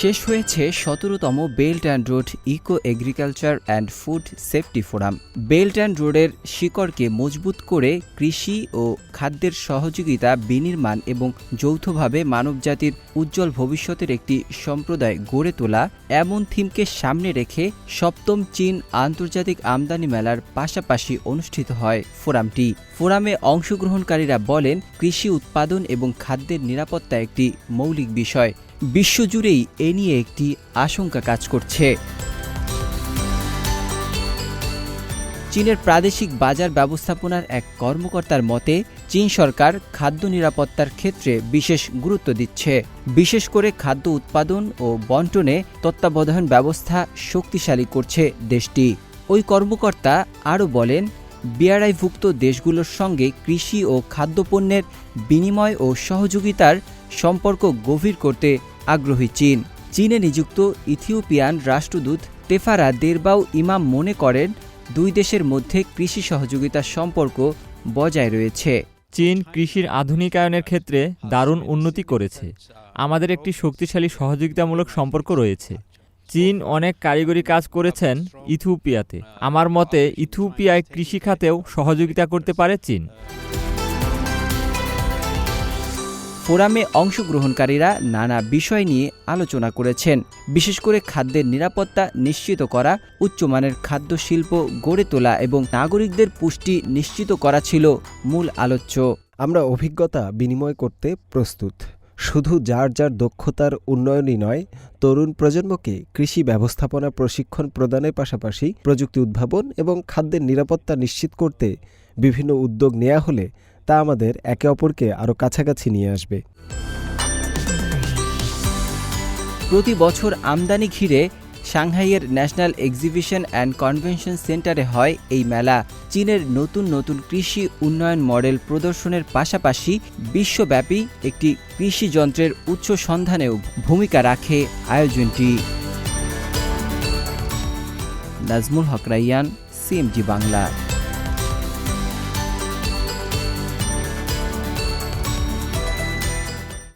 শেষ হয়েছে সতেরোতম belt and road eco agriculture and food safety forum. Belt and রোডের শিকড়কে মজবুত করে কৃষি ও খাদ্যের সহযোগিতা, বিনির্মাণ এবং যৌথভাবে মানবজাতির উজ্জ্বল ভবিষ্যতের একটি সম্প্রদায় গড়ে তোলা এমন থিমকে সামনে রেখে সপ্তম চীন আন্তর্জাতিক আমদানি মেলার পাশাপাশি অনুষ্ঠিত হয় ফোরামটি। ফোরামে অংশগ্রহণকারীরা বলেন, কৃষি উৎপাদন এবং খাদ্যের নিরাপত্তা একটি মৌলিক বিষয়। বিশ্বজুড়েই এ নিয়ে একটি আশঙ্কা কাজ করছে। চীনের প্রাদেশিক বাজার ব্যবস্থাপনার এক কর্মকর্তার মতে, চীন সরকার খাদ্য নিরাপত্তার ক্ষেত্রে বিশেষ গুরুত্ব দিচ্ছে। বিশেষ করে খাদ্য উৎপাদন ও বন্টনে তত্ত্বাবধান ব্যবস্থা শক্তিশালী করছে দেশটি। ওই কর্মকর্তা আরও বলেন বিআরআইভুক্ত দেশগুলোর সঙ্গে কৃষি ও খাদ্যপণ্যের বিনিময় ও সহযোগিতার সম্পর্ক গভীর করতে আগ্রহী চীন। চীনে নিযুক্ত ইথিওপিয়ান রাষ্ট্রদূত তেফারা দেরবাউ ইমাম মনে করেন, দুই দেশের মধ্যে কৃষি সহযোগিতার সম্পর্ক বজায় রয়েছে। চীন কৃষির আধুনিকায়নের ক্ষেত্রে দারুণ উন্নতি করেছে। আমাদের একটি শক্তিশালী সহযোগিতামূলক সম্পর্ক রয়েছে। চীন অনেক কারিগরি কাজ করেছেন ইথিওপিয়াতে। আমার মতে ইথিওপিয়ায় কৃষিখাতেও সহযোগিতা করতে পারে চীন। ফোরামে অংশগ্রহণকারীরা নানা বিষয় নিয়ে আলোচনা করেছেন। বিশেষ করে খাদ্যের নিরাপত্তা নিশ্চিত করা উচ্চমানের খাদ্য শিল্প গড়ে তোলা এবং নাগরিকদের পুষ্টি নিশ্চিত করা ছিল মূল আলোচ্য। আমরা অভিজ্ঞতা বিনিময় করতে প্রস্তুত। শুধু যার যার দক্ষতার উন্নয়নই নয়, তরুণ প্রজন্মকে কৃষি ব্যবস্থাপনা প্রশিক্ষণ প্রদানের পাশাপাশি প্রযুক্তি উদ্ভাবন এবং খাদ্যের নিরাপত্তা নিশ্চিত করতে বিভিন্ন উদ্যোগ নেওয়া হলে তা আমাদের একে অপরকে আরও কাছাকাছি নিয়ে আসবে। প্রতি বছর আমদানি ঘিরে সাংহাইয়ের ন্যাশনাল এক্সিবিশন অ্যান্ড কনভেনশন সেন্টারে হয় এই মেলা। চীনের নতুন নতুন কৃষি উন্নয়ন মডেল প্রদর্শনের পাশাপাশি বিশ্বব্যাপী একটি কৃষি যন্ত্রের উচ্চ সন্ধানেও ভূমিকা রাখে আয়োজনটি। নাজমুল হক রাইয়ান, সিএমজি বাংলা।